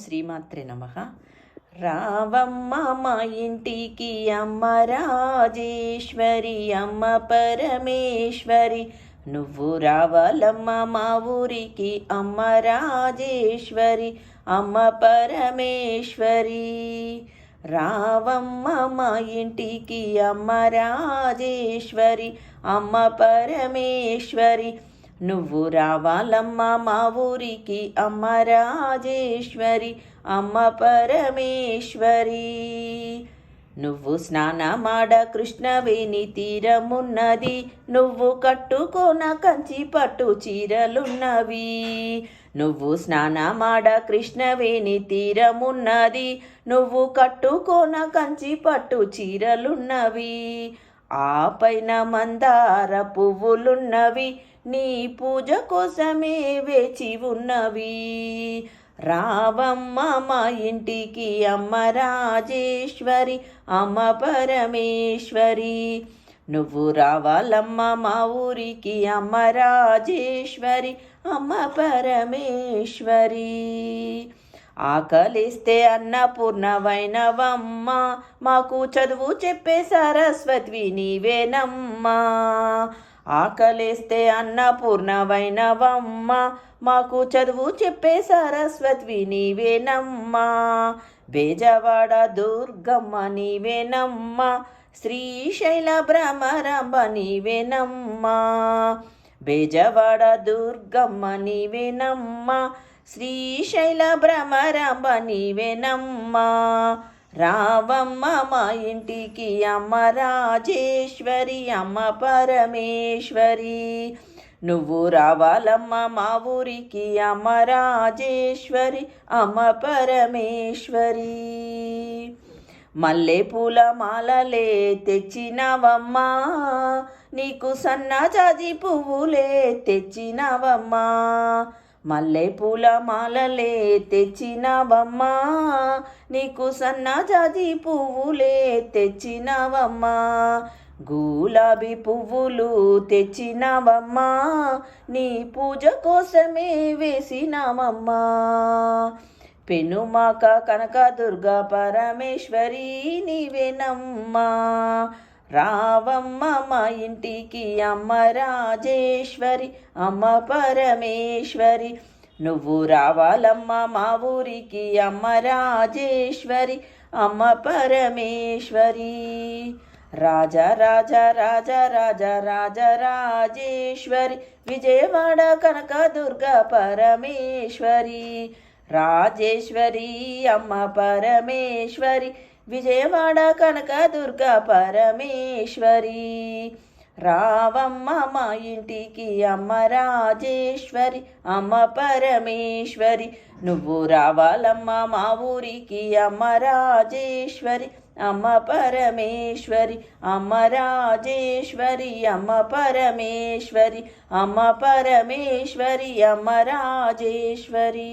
శ్రీమాత్రే నమ. రావమ్మ మా ఇంటికి అమ్మ రాజేశ్వరి అమ్మ పరమేశ్వరి. నువ్వు రావాలమ్మ మా ఊరికి అమ్మ రాజేశ్వరి అమ్మ పరమేశ్వరి. రావమ్మ మా ఇంటికి అమ్మ రాజేశ్వరి అమ్మ పరమేశ్వరి. నువ్వు రావాలమ్మ మా ఊరికి అమ్మ రాజేశ్వరి అమ్మ పరమేశ్వరి. నువ్వు స్నానమాడ కృష్ణవేణి తీరమున్నది నువ్వు కట్టుకోన కంచి పట్టు చీరలున్నవి. నువ్వు స్నానమాడ కృష్ణవేణి తీరమున్నది నువ్వు కట్టుకోన కంచి పట్టు చీరలున్నవి. ఆ పైన మందార పువ్వులున్నవి నీ పూజ కోసమే వేచి ఉన్నవి. రావమ్మ మా ఇంటికి అమ్మ రాజేశ్వరి అమ్మ పరమేశ్వరి. నువ్వు రావాలమ్మ మా ఊరికి అమ్మ రాజేశ్వరి అమ్మ పరమేశ్వరి. ఆకలిస్తే అన్నపూర్ణవైనవమ్మ మాకు చదువు చెప్పే సరస్వతి నీవేనమ్మా. ఆకలిస్తే అన్నపూర్ణవైనవమ్మ మాకు చదువు చెప్పే సరస్వతి నీవేనమ్మా. బేజవాడ దుర్గమ్మ నీవేనమ్మ శ్రీశైల భ్రమరంభ నీవేనమ్మ. బేజవాడ దుర్గమ్మ నీవేనమ్మ శ్రీశైల భ్రమరంభ నీవెనమ్మా. రావమ్మ మా ఇంటికి అమ్మ రాజేశ్వరి అమ్మ పరమేశ్వరి. నువ్వు రావాలమ్మ మా ఊరికి అమ్మ రాజేశ్వరి అమ్మ పరమేశ్వరి. మల్లె పూల మాలలే తెచ్చినవమ్మా నీకు సన్నజాజి పువ్వులే తెచ్చినవమ్మా. మల్లెపూల మాలలే తెచ్చినవమ్మా నీకు సన్నజాజి పువ్వులే తెచ్చినవమ్మా గులాబీ పువ్వులు తెచ్చినవమ్మా నీ పూజ కోసమే వేసినవమ్మా. పెనుమాక కనకదుర్గ పరమేశ్వరి నీవేనమ్మా. రావమ్మ మా ఇంటికి అమ్మ రాజేశ్వరి అమ్మ పరమేశ్వరి. నువ్వు రావాలమ్మ మా ఊరికి అమ్మ రాజేశ్వరి అమ్మ పరమేశ్వరి. రాజ రాజ రాజ రాజ రాజ రాజేశ్వరి విజయవాడ కనకదుర్గ పరమేశ్వరి. రాజేశ్వరి అమ్మ పరమేశ్వరి విజయవాడ కనకదుర్గ పరమేశ్వరి. రావమ్మ మా ఇంటికి అమ్మ రాజేశ్వరి అమ్మ పరమేశ్వరి. నువ్వు రావాలమ్మ మా ఊరికి అమ్మ రాజేశ్వరి అమ్మ పరమేశ్వరి. అమ్మ రాజేశ్వరి అమ్మ పరమేశ్వరి అమ్మ పరమేశ్వరి అమ్మ రాజేశ్వరి.